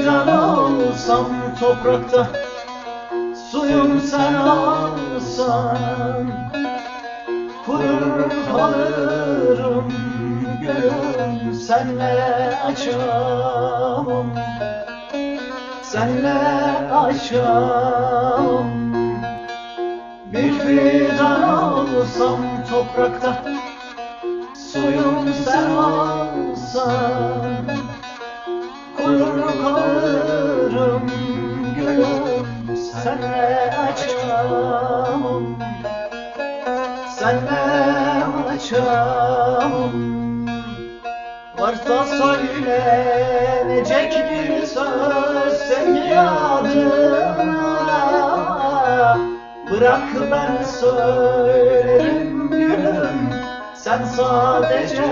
Fidan olsam toprakta Suyum sen olsan Kurur kalırım gülüm Senle açamam Senle açamam Bir fidan olsam toprakta Suyum sen olsan Kurur kalırım gülüm Senle açamam. Senle açamam. Varsa söylenecek bir söz sevgi adına. Bırak ben söylerim gülüm Sen sadece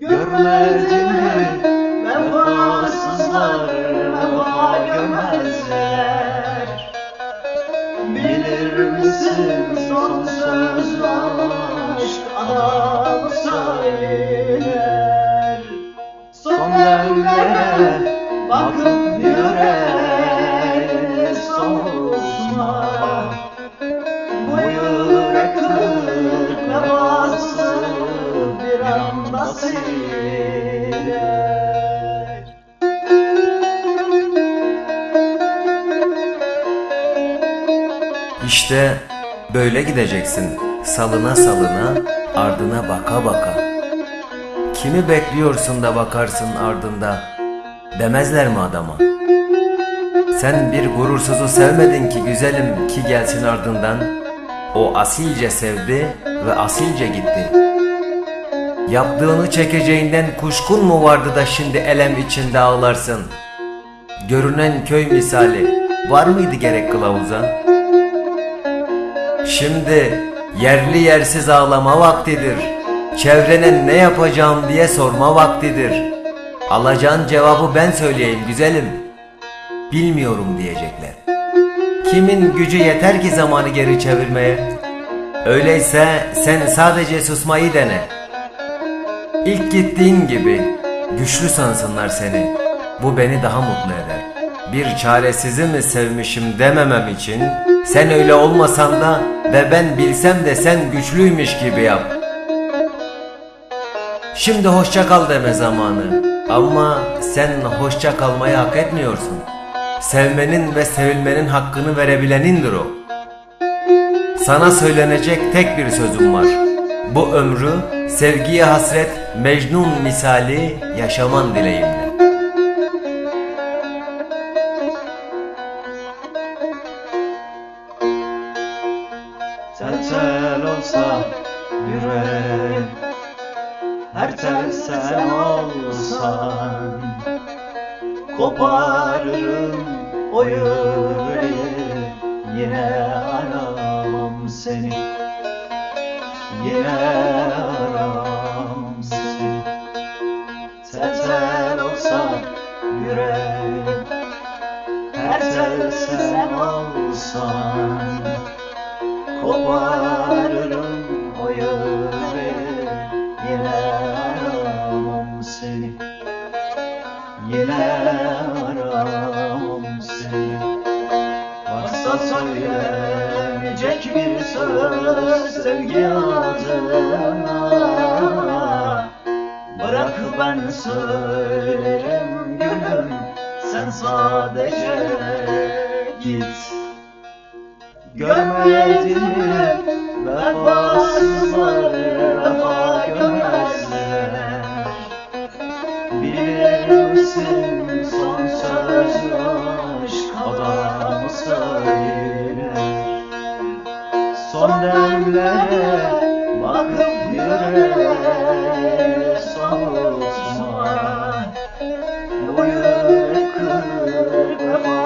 Görmedin mi İşte böyle gideceksin salına salına ardına baka baka. Kimi bekliyorsun da bakarsın ardında demezler mi adama? Sen bir gurursuzu sevmedin ki güzelim ki gelsin ardından. O asilce sevdi ve asilce gitti. Yaptığını çekeceğinden kuşkun mu vardı da şimdi elem içinde ağlarsın? Görünen köy misali var mıydı gerek kılavuza? Şimdi yerli yersiz ağlama vaktidir. Çevrene ne yapacağım diye sorma vaktidir. Alacağın cevabı ben söyleyeyim güzelim. Bilmiyorum diyecekler. Kimin gücü yeter ki zamanı geri çevirmeye? Öyleyse sen sadece susmayı dene. İlk gittiğin gibi güçlü sansınlar seni. Bu beni daha mutlu eder. Bir çaresizi mi sevmişim dememem için sen öyle olmasan da ve ben bilsem de sen güçlüymüş gibi yap. Şimdi hoşça kal deme zamanı. Ama sen hoşça kalmayı hak etmiyorsun. Sevmenin ve sevilmenin hakkını verebilenindir o. Sana söylenecek tek bir sözüm var. Bu ömrü sevgiye hasret Mecnun misali yaşaman dileğimle. Tel olsa yürek Her tel sen olsan Koparırım o yüreği Yine aramam seni Seni Tel tel olsa yürek Her tel sen olsan Koparırım o Yine aramam seni. Yine aramam seni. Varsa söylenecek söz Sevgi adına Bırak ben söylerim gülüm Sen sadece git Görmedin mi vefasızlar vefa görmezler Bilir misin son söz aşk adamı söyler Son demlere bakıp yüreğe sorma Boyu kırma